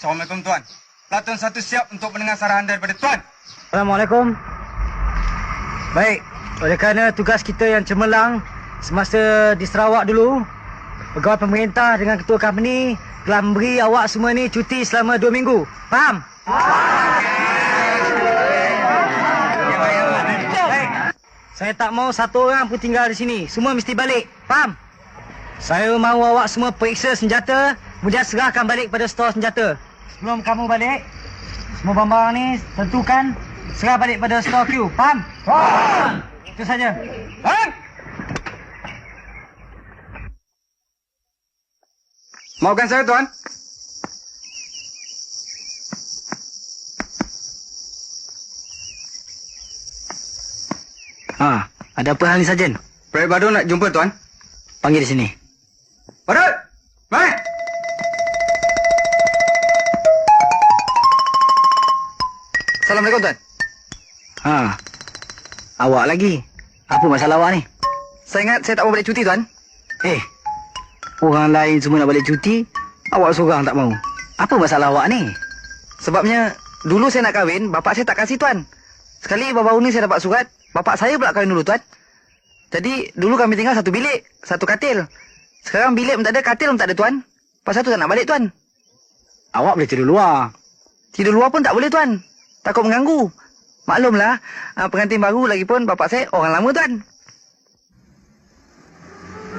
Assalamualaikum Tuan. Pelaton satu siap untuk mendengar sarahan daripada Tuan. Assalamualaikum. Baik, oleh kerana tugas kita yang cemerlang semasa di Sarawak dulu, pegawai pemerintah dengan ketua company telah memberi awak semua ni cuti selama dua minggu. Faham? Saya tak mau satu orang pun tinggal di sini. Semua mesti balik. Faham? Saya mahu awak semua periksa senjata, kemudian serahkan balik pada stor senjata. Sebelum kamu balik, semua barang-barang ni tentukan serah balik pada stor Q. Faham? Faham. Itu saja. Faham? Maafkan saya Tuan. Ha, ada apa hal ni Sarjan? Proyek Badun nak jumpa Tuan. Panggil di sini. Badun! Mai! Assalamualaikum Tuan. Ha. Awak lagi. Apa masalah awak ni? Saya ingat saya tak mau balik cuti Tuan. Eh. Orang lain semua nak balik cuti, awak seorang tak mau. Apa masalah awak ni? Sebabnya dulu saya nak kahwin, bapak saya tak kasih Tuan. Sekali baru-baru ni saya dapat surat, bapak saya pula kahwin dulu Tuan. Jadi dulu kami tinggal satu bilik, satu katil. Sekarang bilik pun tak ada, katil pun tak ada Tuan. Pasal tu tak nak balik Tuan. Awak boleh tidur luar. Tidur luar pun tak boleh Tuan. Takut mengganggu. Maklumlah, ah, pengantin baru lagi pun bapak saya orang lama Tuan.